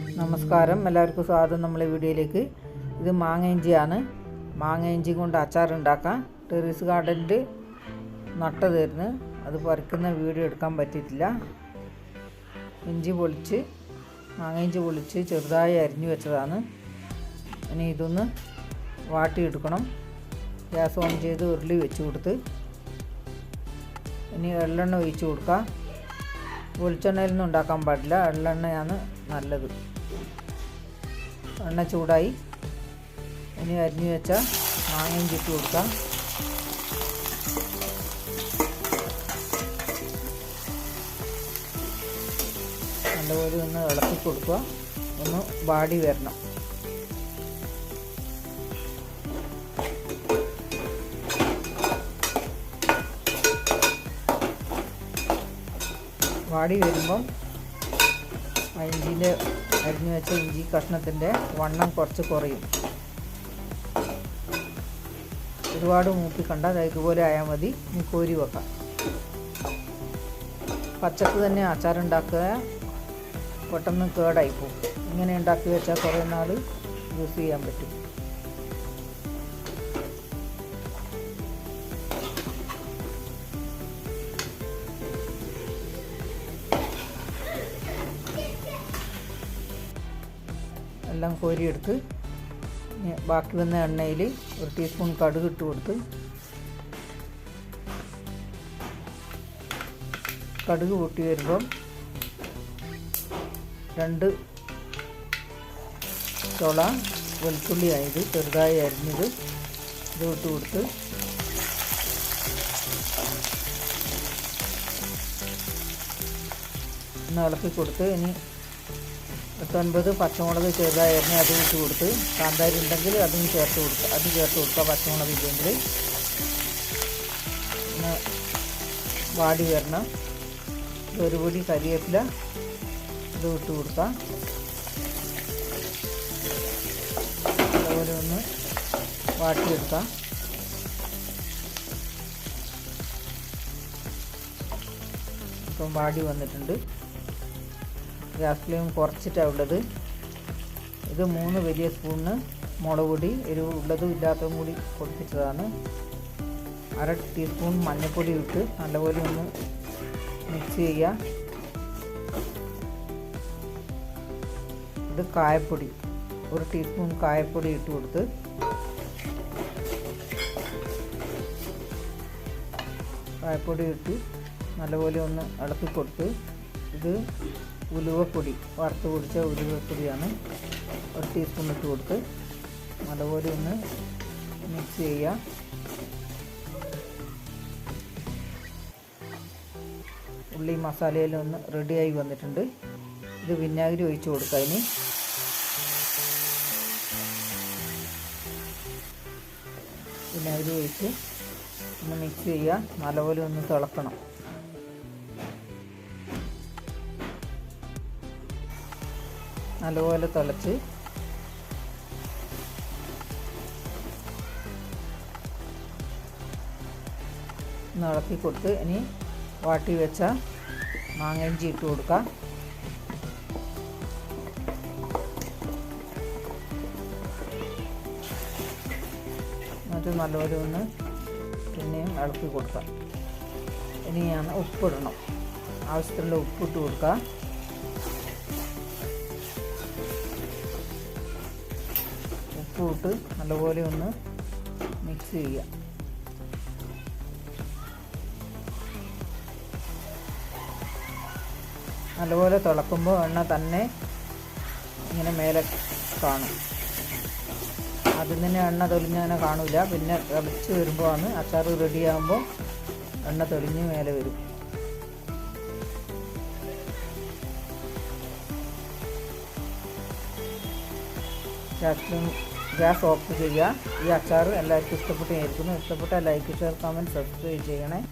നമസ്കാരം. എല്ലാവർക്കും സ്വാഗതം നമ്മളെ വീഡിയോയിലേക്ക്. ഇത് മാങ്ങ ഇഞ്ചിയാണ്. മാങ്ങ ഇഞ്ചി കൊണ്ട് അച്ചാർ ഉണ്ടാക്കാം. ടെറീസ് ഗാർഡനിൽ നട്ടതായിരുന്നു. അത് പറിക്കുന്ന വീഡിയോ എടുക്കാൻ പറ്റിയിട്ടില്ല. ഇഞ്ചി പൊളിച്ച് മാങ്ങ ഇഞ്ചി പൊളിച്ച് ചെറുതായി അരിഞ്ഞു വെച്ചതാണ്. ഇനി ഇതൊന്ന് വാട്ടിയെടുക്കണം. ഗ്യാസ് ഓൺ ചെയ്ത് ഉരുളി വെച്ച് കൊടുത്ത്. ഇനി വെള്ളെണ്ണ ഒഴിച്ച് കൊടുക്കാം. വെളിച്ചെണ്ണയിലൊന്നും ഉണ്ടാക്കാൻ പാടില്ല. എള്ളെണ്ണയാണ് നല്ലത്. എണ്ണ ചൂടായി. ഇനി അരിഞ്ഞു വെച്ച മാങ്ങയും ചുറ്റി കൊടുക്കാം. നല്ലപോലെ ഒന്ന് ഇളക്കി കൊടുക്കുക. ഒന്ന് വാടി വരണം. വാടി വരുമ്പം ഇഞ്ചിന്റെ അരിഞ്ഞു വെച്ച ഇഞ്ചി കഷ്ണത്തിന്റെ വണ്ണം കുറച്ച് കുറയും. ഒരുപാട് മൂപ്പിക്കണ്ട ഇതുപോലെ ആയാൽ മതി. കോരി വെക്കാം. പച്ചക്ക് തന്നെ അച്ചാറുണ്ടാക്കുക പെട്ടെന്ന് കേടായിപ്പോവും ഇങ്ങനെ ഉണ്ടാക്കി വെച്ചാൽ കുറേ നാൾ യൂസ് ചെയ്യാൻ പറ്റും. എല്ലാം കോരിയെടുത്ത് ബാക്കി വന്ന എണ്ണയിൽ ഒരു ടീസ്പൂൺ കടുക് ഇട്ട് കൊടുത്ത് കടുക് പൊട്ടി വരുമ്പം രണ്ട് ചുള വെളുത്തുള്ളി ആയത് ചെറുതായി അരിഞ്ഞത് ഇത് ഇട്ട് കൊടുത്ത് ഒന്ന് ഇളക്കി കൊടുത്ത് ഇനി എട്ടൊൻപത് പച്ചമുളക് ചെറുതായിരുന്നു അത് ഇട്ട് കൊടുത്ത് കാന്താരി ഉണ്ടെങ്കിൽ അതും ചേർത്ത് കൊടുക്കുക അത് ചേർത്ത് കൊടുക്കുക പച്ചമുളക് ഇല്ലെങ്കിൽ ഒന്ന് വാടി വരണം ഒരു പൊടി കരിയേപ്പില ഇത് ഇട്ട് കൊടുക്കാം അതുപോലെ ഒന്ന് വാട്ടിയെടുക്കാം ഇപ്പം വാടി വന്നിട്ടുണ്ട്. ഗ്യാസ് ഫ്ലെയിം കുറച്ചിട്ടാണ് ഉള്ളത്. ഇത് മൂന്ന് വലിയ സ്പൂണിന് മുളക് പൊടി എരിവ് ഉള്ളതും ഇല്ലാത്തതും കൂടി പൊടിപ്പിച്ചതാണ് അര ടീസ്പൂൺ മഞ്ഞൾപ്പൊടി ഇട്ട് നല്ലപോലെ ഒന്ന് മിക്സ് ചെയ്യുക ഇത് കായപ്പൊടി ഒരു ടീസ്പൂൺ കായപ്പൊടി ഇട്ട് കൊടുത്ത് കായപ്പൊടി ഇട്ട് നല്ലപോലെ ഒന്ന് ഇളക്കി കൊടുത്ത് ഇത് ഉലുവപ്പൊടി വറുത്ത് പൊടിച്ച ഉലുവപ്പൊടിയാണ് ഒരു ടീസ്പൂൺ ഇട്ട് കൊടുത്ത് നല്ലപോലെ ഒന്ന് മിക്സ് ചെയ്യുക. ഉള്ളി മസാലയെല്ലാം ഒന്ന് റെഡിയായി വന്നിട്ടുണ്ട്. ഇത് വിനാഗിരി ഒഴിച്ചു കൊടുക്കുക ഇനി. വിനാഗിരി ഒഴിച്ച് ഒന്ന് മിക്സ് ചെയ്യുക. നല്ലപോലെ ഒന്ന് തിളക്കണം. നല്ലപോലെ തിളച്ച്. ഇളക്കി കൊടുത്ത് ഇനി വാട്ടി വെച്ച മാങ്ങയിഞ്ചി ഇട്ട് കൊടുക്കാം. എന്നിട്ട് നല്ലപോലെ ഒന്ന് പിന്നെയും ഇളക്കി കൊടുക്കാം. ഇനി ഞാൻ ഉപ്പിടണം. ആവശ്യത്തിനുള്ള ഉപ്പിട്ട് കൊടുക്കുക ഉപ്പ് നല്ലപോലെ ഒന്ന് മിക്സ് ചെയ്യുക. നല്ലപോലെ തിളക്കുമ്പോൾ എണ്ണ തന്നെ ഇങ്ങനെ മേലെ കാണും. അതിൽ തന്നെ എണ്ണ തെളിഞ്ഞങ്ങനെ കാണില്ല. പിന്നെ തിളച്ച് വരുമ്പോഴാണ് അച്ചാർ റെഡിയാകുമ്പോൾ എണ്ണ തെളിഞ്ഞ് മേലെ വരും. ഗ്യാസിലും ഗ്യാസ് ഓഫ് ചെയ്യുക. ഈ അച്ചാർ എല്ലാവർക്കും ഇഷ്ടപ്പെട്ടായിരിക്കുന്നു ഇഷ്ടപ്പെട്ട ലൈക്ക് ഷെയർ കമന്റ് സബ്സ്ക്രൈബ് ചെയ്യണേ.